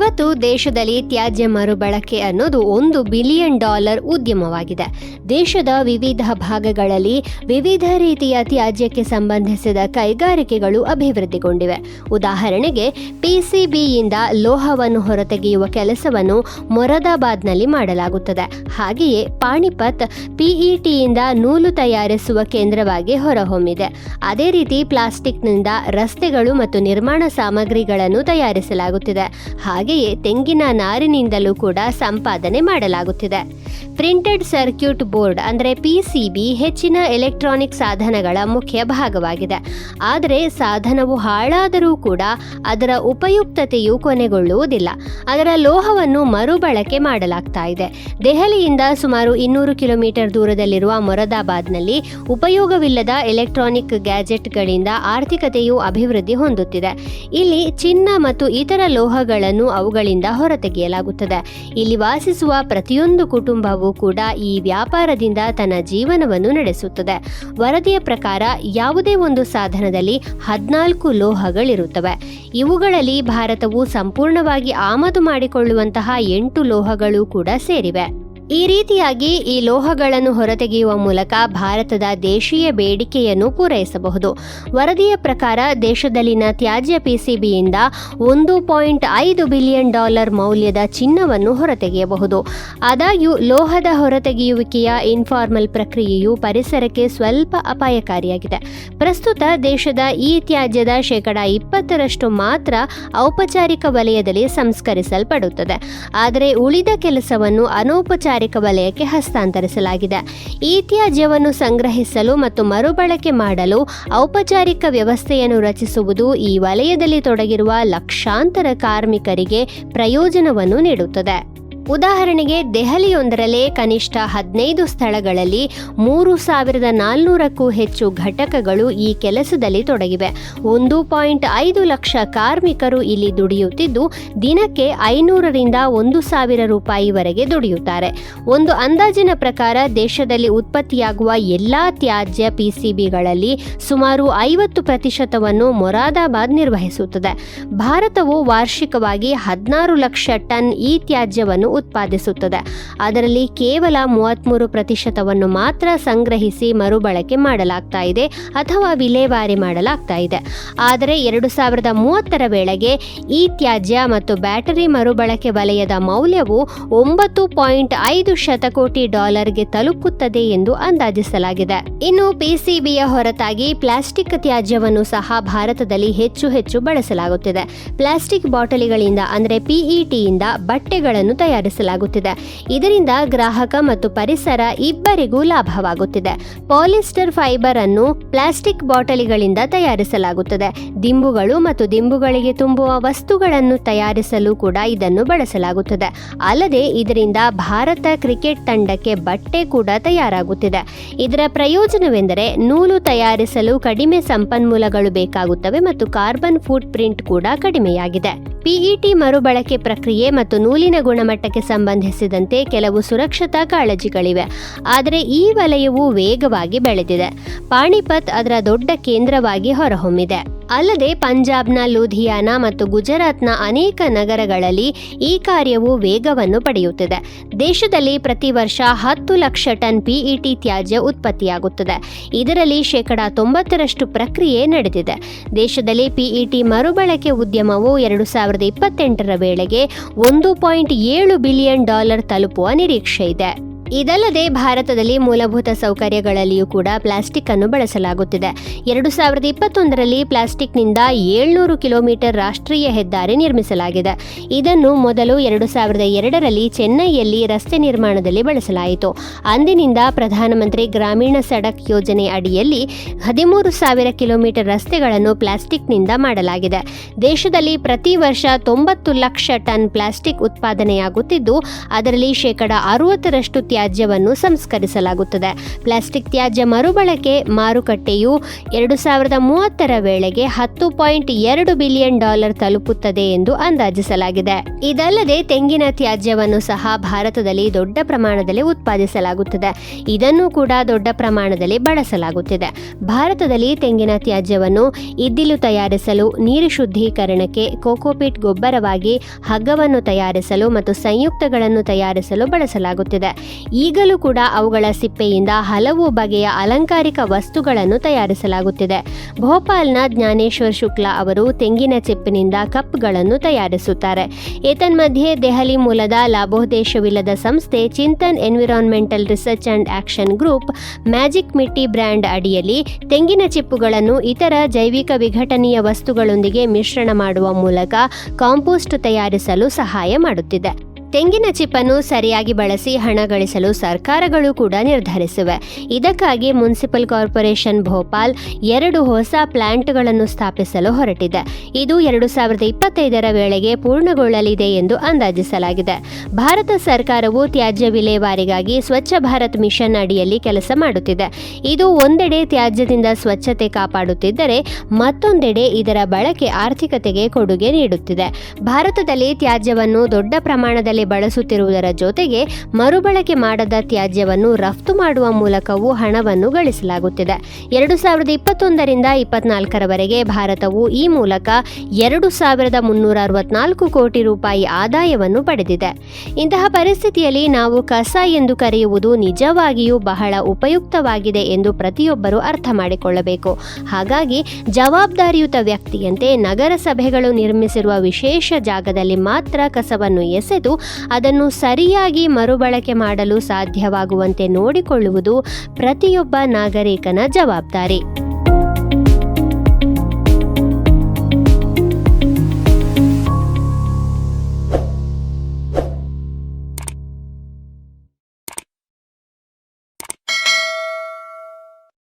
ಇವತ್ತು ದೇಶದಲ್ಲಿ ತ್ಯಾಜ್ಯ ಮರುಬಳಕೆ ಅನ್ನೋದು ಒಂದು ಬಿಲಿಯನ್ ಡಾಲರ್ ಉದ್ಯಮವಾಗಿದೆ. ದೇಶದ ವಿವಿಧ ಭಾಗಗಳಲ್ಲಿ ವಿವಿಧ ರೀತಿಯ ತ್ಯಾಜ್ಯಕ್ಕೆ ಸಂಬಂಧಿಸಿದ ಕೈಗಾರಿಕೆಗಳು ಅಭಿವೃದ್ಧಿಗೊಂಡಿವೆ. ಉದಾಹರಣೆಗೆ ಪಿಸಿಬಿಯಿಂದ ಲೋಹವನ್ನು ಹೊರತೆಗೆಯುವ ಕೆಲಸವನ್ನು ಮೊರದಾಬಾದ್ನಲ್ಲಿ ಮಾಡಲಾಗುತ್ತದೆ. ಹಾಗೆಯೇ ಪಾಣಿಪತ್ ಪಿಇಟಿಯಿಂದ ನೂಲು ತಯಾರಿಸುವ ಕೇಂದ್ರವಾಗಿ ಹೊರಹೊಮ್ಮಿದೆ. ಅದೇ ರೀತಿ ಪ್ಲಾಸ್ಟಿಕ್ನಿಂದ ರಸ್ತೆಗಳು ಮತ್ತು ನಿರ್ಮಾಣ ಸಾಮಗ್ರಿಗಳನ್ನು ತಯಾರಿಸಲಾಗುತ್ತಿದೆ. ಹಾಗೆಯೇ ತೆಂಗಿನ ನಾರಿನಿಂದಲೂ ಕೂಡ ಸಂಪಾದನೆ ಮಾಡಲಾಗುತ್ತಿದೆ. ಪ್ರಿಂಟೆಡ್ ಸರ್ಕ್ಯೂಟ್ ಬೋರ್ಡ್ ಅಂದರೆ ಪಿಸಿಬಿ ಹೆಚ್ಚಿನ ಎಲೆಕ್ಟ್ರಾನಿಕ್ ಸಾಧನಗಳ ಮುಖ್ಯ ಭಾಗವಾಗಿದೆ. ಆದರೆ ಸಾಧನವು ಹಾಳಾದರೂ ಕೂಡ ಅದರ ಉಪಯುಕ್ತತೆಯು ಕೊನೆಗೊಳ್ಳುವುದಿಲ್ಲ. ಅದರ ಲೋಹವನ್ನು ಮರುಬಳಕೆ ಮಾಡಲಾಗ್ತಾ ಇದೆ. ದೆಹಲಿಯಿಂದ ಸುಮಾರು ಇನ್ನೂರು ಕಿಲೋಮೀಟರ್ ದೂರದಲ್ಲಿರುವ ಮೊರದಾಬಾದ್ನಲ್ಲಿ ಉಪಯೋಗವಿಲ್ಲದ ಎಲೆಕ್ಟ್ರಾನಿಕ್ ಗ್ಯಾಜೆಟ್ಗಳಿಂದ ಆರ್ಥಿಕತೆಯು ಅಭಿವೃದ್ಧಿ ಹೊಂದುತ್ತಿದೆ. ಇಲ್ಲಿ ಚಿನ್ನ ಮತ್ತು ಇತರ ಲೋಹಗಳನ್ನು ಅವುಗಳಿಂದ ಹೊರತೆಗೆಯಲಾಗುತ್ತದೆ. ಇಲ್ಲಿ ವಾಸಿಸುವ ಪ್ರತಿಯೊಂದು ಕುಟುಂಬವೂ ಕೂಡ ಈ ವ್ಯಾಪಾರದಿಂದ ತನ್ನ ಜೀವನವನ್ನು ನಡೆಸುತ್ತದೆ. ವರದಿಯ ಪ್ರಕಾರ ಯಾವುದೇ ಒಂದು ಸಾಧನದಲ್ಲಿ ಹದಿನಾಲ್ಕು ಲೋಹಗಳಿರುತ್ತವೆ. ಇವುಗಳಲ್ಲಿ ಭಾರತವು ಸಂಪೂರ್ಣವಾಗಿ ಆಮದು ಮಾಡಿಕೊಳ್ಳುವಂತಹ ಎಂಟು ಲೋಹಗಳು ಕೂಡ ಸೇರಿವೆ. ಈ ರೀತಿಯಾಗಿ ಈ ಲೋಹಗಳನ್ನು ಹೊರತೆಗೆಯುವ ಮೂಲಕ ಭಾರತದ ದೇಶೀಯ ಬೇಡಿಕೆಯನ್ನು ಪೂರೈಸಬಹುದು. ವರದಿಯ ಪ್ರಕಾರ ದೇಶದಲ್ಲಿನ ತ್ಯಾಜ್ಯ ಪಿಸಿಬಿಯಿಂದ ಒಂದು ಪಾಯಿಂಟ್ ಐದು ಬಿಲಿಯನ್ ಡಾಲರ್ ಮೌಲ್ಯದ ಚಿನ್ನವನ್ನು ಹೊರತೆಗೆಯಬಹುದು. ಆದಾಗ್ಯೂ, ಲೋಹದ ಹೊರತೆಗೆಯುವಿಕೆಯ ಇನ್ಫಾರ್ಮಲ್ ಪ್ರಕ್ರಿಯೆಯು ಪರಿಸರಕ್ಕೆ ಸ್ವಲ್ಪ ಅಪಾಯಕಾರಿಯಾಗಿದೆ. ಪ್ರಸ್ತುತ ದೇಶದ ಈ ತ್ಯಾಜ್ಯದ ಶೇಕಡ ಇಪ್ಪತ್ತರಷ್ಟು ಮಾತ್ರ ಔಪಚಾರಿಕ ವಲಯದಲ್ಲಿ ಸಂಸ್ಕರಿಸಲ್ಪಡುತ್ತದೆ. ಆದರೆ ಉಳಿದ ಕೆಲಸವನ್ನು ಅನೌಪಚಾರಿಕ ವಲಯಕ್ಕೆ ಹಸ್ತಾಂತರಿಸಲಾಗಿದೆ. ಈ ತ್ಯಾಜ್ಯವನ್ನು ಸಂಗ್ರಹಿಸಲು ಮತ್ತು ಮರುಬಳಕೆ ಮಾಡಲು ಔಪಚಾರಿಕ ವ್ಯವಸ್ಥೆಯನ್ನು ರಚಿಸುವುದು ಈ ವಲಯದಲ್ಲಿ ತೊಡಗಿರುವ ಲಕ್ಷಾಂತರ ಕಾರ್ಮಿಕರಿಗೆ ಪ್ರಯೋಜನವನ್ನು ನೀಡುತ್ತದೆ. ಉದಾಹರಣೆಗೆ ದೆಹಲಿಯೊಂದರಲ್ಲೇ ಕನಿಷ್ಠ ಹದಿನೈದು ಸ್ಥಳಗಳಲ್ಲಿ ಮೂರು ಸಾವಿರದ ನಾಲ್ನೂರಕ್ಕೂ ಹೆಚ್ಚು ಘಟಕಗಳು ಈ ಕೆಲಸದಲ್ಲಿ ತೊಡಗಿವೆ. ಒಂದು ಪಾಯಿಂಟ್ ಐದು ಲಕ್ಷ ಕಾರ್ಮಿಕರು ಇಲ್ಲಿ ದುಡಿಯುತ್ತಿದ್ದು, ದಿನಕ್ಕೆ ಐನೂರರಿಂದ ಒಂದು ಸಾವಿರ ರೂಪಾಯಿವರೆಗೆ ದುಡಿಯುತ್ತಾರೆ. ಒಂದು ಅಂದಾಜಿನ ಪ್ರಕಾರ ದೇಶದಲ್ಲಿ ಉತ್ಪತ್ತಿಯಾಗುವ ಎಲ್ಲಾ ತ್ಯಾಜ್ಯ ಪಿಸಿಬಿಗಳಲ್ಲಿ ಸುಮಾರು ಐವತ್ತು ಪ್ರತಿಶತವನ್ನು ಮೊರಾದಾಬಾದ್ ನಿರ್ವಹಿಸುತ್ತದೆ. ಭಾರತವು ವಾರ್ಷಿಕವಾಗಿ ಹದಿನಾರು ಲಕ್ಷ ಟನ್ ಈ ತ್ಯಾಜ್ಯವನ್ನು ಉತ್ಪಾದಿಸುತ್ತದೆ. ಅದರಲ್ಲಿ ಕೇವಲ ಮೂವತ್ತ್ಮೂರು ಪ್ರತಿಶತವನ್ನು ಮಾತ್ರ ಸಂಗ್ರಹಿಸಿ ಮರುಬಳಕೆ ಮಾಡಲಾಗ್ತಾ ಇದೆ ಅಥವಾ ವಿಲೇವಾರಿ ಮಾಡಲಾಗ್ತಾ ಇದೆ. ಆದರೆ ಎರಡು ಸಾವಿರದ ಮೂವತ್ತರ ವೇಳೆಗೆ ಈ ತ್ಯಾಜ್ಯ ಮತ್ತು ಬ್ಯಾಟರಿ ಮರುಬಳಕೆ ವಲಯದ ಮೌಲ್ಯವು ಒಂಬತ್ತು ಪಾಯಿಂಟ್ ಐದು ಶತಕೋಟಿ ಡಾಲರ್ಗೆ ತಲುಪುತ್ತದೆ ಎಂದು ಅಂದಾಜಿಸಲಾಗಿದೆ. ಇನ್ನು ಪಿಸಿಬಿಯ ಹೊರತಾಗಿ ಪ್ಲಾಸ್ಟಿಕ್ ತ್ಯಾಜ್ಯವನ್ನು ಸಹ ಭಾರತದಲ್ಲಿ ಹೆಚ್ಚು ಹೆಚ್ಚು ಬಳಸಲಾಗುತ್ತಿದೆ. ಪ್ಲಾಸ್ಟಿಕ್ ಬಾಟಲಿಗಳಿಂದ, ಅಂದರೆ ಪಿಇಟಿಯಿಂದ ಬಟ್ಟೆಗಳನ್ನು ತಯಾರಿಸಲಾಗುತ್ತಿದೆ ಇದರಿಂದ ಗ್ರಾಹಕ ಮತ್ತು ಪರಿಸರ ಇಬ್ಬರಿಗೂ ಲಾಭವಾಗುತ್ತಿದೆ. ಪಾಲಿಸ್ಟರ್ ಫೈಬರ್ ಅನ್ನು ಪ್ಲಾಸ್ಟಿಕ್ ಬಾಟಲಿಗಳಿಂದ ತಯಾರಿಸಲಾಗುತ್ತದೆ. ದಿಂಬುಗಳು ಮತ್ತು ದಿಂಬುಗಳಿಗೆ ತುಂಬುವ ವಸ್ತುಗಳನ್ನು ತಯಾರಿಸಲು ಕೂಡ ಇದನ್ನು ಬಳಸಲಾಗುತ್ತದೆ. ಅಲ್ಲದೆ ಇದರಿಂದ ಭಾರತ ಕ್ರಿಕೆಟ್ ತಂಡಕ್ಕೆ ಬಟ್ಟೆ ಕೂಡ ತಯಾರಾಗುತ್ತಿದೆ. ಇದರ ಪ್ರಯೋಜನವೆಂದರೆ ನೂಲು ತಯಾರಿಸಲು ಕಡಿಮೆ ಸಂಪನ್ಮೂಲಗಳು ಬೇಕಾಗುತ್ತವೆ ಮತ್ತು ಕಾರ್ಬನ್ ಫುಟ್ ಪ್ರಿಂಟ್ ಕೂಡ ಕಡಿಮೆಯಾಗಿದೆ. ಪಿಇಟಿ ಮರುಬಳಕೆ ಪ್ರಕ್ರಿಯೆ ಮತ್ತು ನೂಲಿನ ಗುಣಮಟ್ಟಕ್ಕೆ ಸಂಬಂಧಿಸಿದಂತೆ ಕೆಲವು ಸುರಕ್ಷತಾ ಕಾಳಜಿಗಳಿವೆ. ಆದರೆ ಈ ವಲಯವು ವೇಗವಾಗಿ ಬೆಳೆದಿದೆ. ಪಾಣಿಪತ್ ಅದರ ದೊಡ್ಡ ಕೇಂದ್ರವಾಗಿ ಹೊರಹೊಮ್ಮಿದೆ. ಅಲ್ಲದೆ ಪಂಜಾಬ್ನ, ಲೂಧಿಯಾನ ಮತ್ತು ಗುಜರಾತ್ನ ಅನೇಕ ನಗರಗಳಲ್ಲಿ ಈ ಕಾರ್ಯವು ವೇಗವನ್ನು ಪಡೆಯುತ್ತಿದೆ. ದೇಶದಲ್ಲಿ ಪ್ರತಿ ವರ್ಷ ಹತ್ತು ಲಕ್ಷ ಟನ್ ಪಿಇಟಿ ತ್ಯಾಜ್ಯ ಉತ್ಪತ್ತಿಯಾಗುತ್ತದೆ. ಇದರಲ್ಲಿ ಶೇಕಡಾ ತೊಂಬತ್ತರಷ್ಟು ಪ್ರಕ್ರಿಯೆ ನಡೆದಿದೆ. ದೇಶದಲ್ಲಿ ಪಿಇಟಿ ಮರುಬಳಕೆ ಉದ್ಯಮವು ಎರಡು ಸಾವಿರದ ಇಪ್ಪತ್ತೆಂಟರ ವೇಳೆಗೆ ಒಂದು ಪಾಯಿಂಟ್ ಏಳು ಬಿಲಿಯನ್ ಡಾಲರ್ ತಲುಪುವ ನಿರೀಕ್ಷೆ ಇದೆ. ಇದಲ್ಲದೆ ಭಾರತದಲ್ಲಿ ಮೂಲಭೂತ ಸೌಕರ್ಯಗಳಲ್ಲಿಯೂ ಕೂಡ ಪ್ಲಾಸ್ಟಿಕ್ ಅನ್ನು ಬಳಸಲಾಗುತ್ತಿದೆ. ಎರಡು ಸಾವಿರದ ಇಪ್ಪತ್ತೊಂದರಲ್ಲಿ ಪ್ಲಾಸ್ಟಿಕ್ನಿಂದ ಏಳ್ನೂರು ಕಿಲೋಮೀಟರ್ ರಾಷ್ಟ್ರೀಯ ಹೆದ್ದಾರಿ ನಿರ್ಮಿಸಲಾಗಿದೆ. ಇದನ್ನು ಮೊದಲು ಎರಡು ಸಾವಿರದ ಎರಡರಲ್ಲಿ ಚೆನ್ನೈಯಲ್ಲಿ ರಸ್ತೆ ನಿರ್ಮಾಣದಲ್ಲಿ ಬಳಸಲಾಯಿತು. ಅಂದಿನಿಂದ ಪ್ರಧಾನಮಂತ್ರಿ ಗ್ರಾಮೀಣ ಸಡಕ್ ಯೋಜನೆ ಅಡಿಯಲ್ಲಿ ಹದಿಮೂರು ಸಾವಿರ ಕಿಲೋಮೀಟರ್ ರಸ್ತೆಗಳನ್ನು ಪ್ಲಾಸ್ಟಿಕ್ನಿಂದ ಮಾಡಲಾಗಿದೆ. ದೇಶದಲ್ಲಿ ಪ್ರತಿ ವರ್ಷ ತೊಂಬತ್ತು ಲಕ್ಷ ಟನ್ ಪ್ಲಾಸ್ಟಿಕ್ ಉತ್ಪಾದನೆಯಾಗುತ್ತಿದ್ದು, ಅದರಲ್ಲಿ ಶೇಕಡ ಅರವತ್ತರಷ್ಟು ತ್ಯಾಜ್ಯವನ್ನು ಸಂಸ್ಕರಿಸಲಾಗುತ್ತದೆ. ಪ್ಲಾಸ್ಟಿಕ್ ತ್ಯಾಜ್ಯ ಮರುಬಳಕೆ ಮಾರುಕಟ್ಟೆಯು ಎರಡು ಸಾವಿರದ ಮೂವತ್ತರ ವೇಳೆಗೆ ಹತ್ತು ಪಾಯಿಂಟ್ ಎರಡು ಬಿಲಿಯನ್ ಡಾಲರ್ ತಲುಪುತ್ತದೆ ಎಂದು ಅಂದಾಜಿಸಲಾಗಿದೆ. ಇದಲ್ಲದೆ ತೆಂಗಿನ ತ್ಯಾಜ್ಯವನ್ನು ಸಹ ಭಾರತದಲ್ಲಿ ದೊಡ್ಡ ಪ್ರಮಾಣದಲ್ಲಿ ಉತ್ಪಾದಿಸಲಾಗುತ್ತದೆ. ಇದನ್ನು ಕೂಡ ದೊಡ್ಡ ಪ್ರಮಾಣದಲ್ಲಿ ಬಳಸಲಾಗುತ್ತಿದೆ. ಭಾರತದಲ್ಲಿ ತೆಂಗಿನ ತ್ಯಾಜ್ಯವನ್ನು ಇದ್ದಿಲು ತಯಾರಿಸಲು ನೀರು ಶುದ್ಧೀಕರಣಕ್ಕೆ ಕೋಕೋಪಿಟ್ ಗೊಬ್ಬರವಾಗಿ ಹಗ್ಗವನ್ನು ತಯಾರಿಸಲು ಮತ್ತು ಸಂಯುಕ್ತಗಳನ್ನು ತಯಾರಿಸಲು ಬಳಸಲಾಗುತ್ತಿದೆ. ಈಗಲೂ ಕೂಡ ಅವುಗಳ ಸಿಪ್ಪೆಯಿಂದ ಹಲವು ಬಗೆಯ ಅಲಂಕಾರಿಕ ವಸ್ತುಗಳನ್ನು ತಯಾರಿಸಲಾಗುತ್ತಿದೆ. ಭೋಪಾಲ್ನ ಜ್ಞಾನೇಶ್ವರ್ ಶುಕ್ಲಾ ಅವರು ತೆಂಗಿನ ಚಿಪ್ಪಿನಿಂದ ಕಪ್ಗಳನ್ನು ತಯಾರಿಸುತ್ತಾರೆ. ಏತನ್ಮಧ್ಯೆ ದೆಹಲಿ ಮೂಲದ ಲಾಭೋದ್ದೇಶವಿಲ್ಲದ ಸಂಸ್ಥೆ Chintan environmental research and action group magic Mitti brand ಅಡಿಯಲ್ಲಿ ತೆಂಗಿನ ಚಿಪ್ಪುಗಳನ್ನು ಇತರ ಜೈವಿಕ ವಿಘಟನೀಯ ವಸ್ತುಗಳೊಂದಿಗೆ ಮಿಶ್ರಣ ಮಾಡುವ ಮೂಲಕ ಕಾಂಪೋಸ್ಟ್ ತಯಾರಿಸಲು ಸಹಾಯ ಮಾಡುತ್ತಿದೆ. ತೆಂಗಿನ ಚಿಪ್ಪನ್ನು ಸರಿಯಾಗಿ ಬಳಸಿ ಹಣ ಗಳಿಸಲು ಸರ್ಕಾರಗಳು ಕೂಡ ನಿರ್ಧರಿಸಿವೆ. ಇದಕ್ಕಾಗಿ ಮುನ್ಸಿಪಲ್ ಕಾರ್ಪೊರೇಷನ್ ಭೋಪಾಲ್ ಎರಡು ಹೊಸ ಪ್ಲಾಂಟ್ಗಳನ್ನು ಸ್ಥಾಪಿಸಲು ಹೊರಟಿದೆ. ಇದು ಎರಡು ಸಾವಿರದ ಇಪ್ಪತ್ತೈದರ ವೇಳೆಗೆ ಪೂರ್ಣಗೊಳ್ಳಲಿದೆ ಎಂದು ಅಂದಾಜಿಸಲಾಗಿದೆ. ಭಾರತ ಸರ್ಕಾರವು ತ್ಯಾಜ್ಯ ವಿಲೇವಾರಿಗಾಗಿ ಸ್ವಚ್ಛ ಭಾರತ್ ಮಿಷನ್ ಅಡಿಯಲ್ಲಿ ಕೆಲಸ ಮಾಡುತ್ತಿದೆ. ಇದು ಒಂದೆಡೆ ತ್ಯಾಜ್ಯದಿಂದ ಸ್ವಚ್ಛತೆ ಕಾಪಾಡುತ್ತಿದ್ದರೆ ಮತ್ತೊಂದೆಡೆ ಇದರ ಬಳಕೆ ಆರ್ಥಿಕತೆಗೆ ಕೊಡುಗೆ ನೀಡುತ್ತಿದೆ. ಭಾರತದಲ್ಲಿ ತ್ಯಾಜ್ಯವನ್ನು ದೊಡ್ಡ ಪ್ರಮಾಣದಲ್ಲಿ ಬಳಸುತ್ತಿರುವುದರ ಜೊತೆಗೆ ಮರುಬಳಕೆ ಮಾಡದ ತ್ಯಾಜ್ಯವನ್ನು ರಫ್ತು ಮಾಡುವ ಮೂಲಕವೂ ಹಣವನ್ನು ಗಳಿಸಲಾಗುತ್ತಿದೆ. ಎರಡು ಸಾವಿರದ ಇಪ್ಪತ್ತೊಂದರಿಂದ ಇಪ್ಪತ್ನಾಲ್ಕರವರೆಗೆ ಭಾರತವು ಈ ಮೂಲಕ ಎರಡು ಸಾವಿರದ ಮುನ್ನೂರ ಅರವತ್ನಾಲ್ಕು ಕೋಟಿ ರೂಪಾಯಿ ಆದಾಯವನ್ನು ಪಡೆದಿದೆ. ಇಂತಹ ಪರಿಸ್ಥಿತಿಯಲ್ಲಿ ನಾವು ಕಸ ಎಂದು ಕರೆಯುವುದು ನಿಜವಾಗಿಯೂ ಬಹಳ ಉಪಯುಕ್ತವಾಗಿದೆ ಎಂದು ಪ್ರತಿಯೊಬ್ಬರು ಅರ್ಥ ಮಾಡಿಕೊಳ್ಳಬೇಕು. ಹಾಗಾಗಿ ಜವಾಬ್ದಾರಿಯುತ ವ್ಯಕ್ತಿಯಂತೆ ನಗರಸಭೆಗಳು ನಿರ್ಮಿಸಿರುವ ವಿಶೇಷ ಜಾಗದಲ್ಲಿ ಮಾತ್ರ ಕಸವನ್ನು ಎಸೆದು ಅದನ್ನು ಸರಿಯಾಗಿ ಮರುಬಳಕೆ ಮಾಡಲು ಸಾಧ್ಯವಾಗುವಂತೆ ನೋಡಿಕೊಳ್ಳುವುದು ಪ್ರತಿಯೊಬ್ಬ ನಾಗರಿಕನ ಜವಾಬ್ದಾರಿ.